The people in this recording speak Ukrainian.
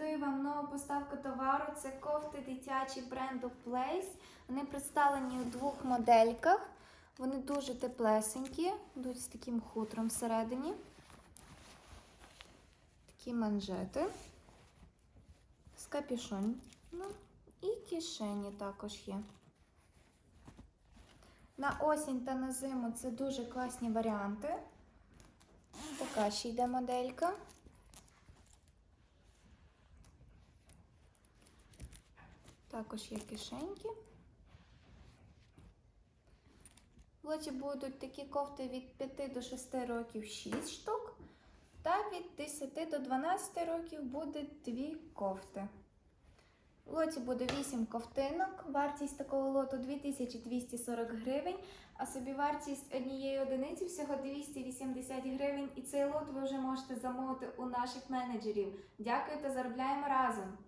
рекомендую вам нову поставку товару. Це кофти дитячі бренду Place. Вони представлені у двох модельках. Вони дуже теплесенькі, йдуть з таким хутром всередині. Такі манжети. З капюшон. Ну, і кишені також є. На осінь та на зиму це дуже класні варіанти. Така ще йде моделька. Також є кишеньки. В лоті будуть такі кофти від 5 до 6 років 6 штук. Та від 10 до 12 років буде 2 кофти. В лоті буде 8 ковтинок. Вартість такого лоту 2240 гривень, а собівартість однієї одиниці всього 280 гривень. І цей лот ви вже можете замовити у наших менеджерів. Дякую та заробляємо разом!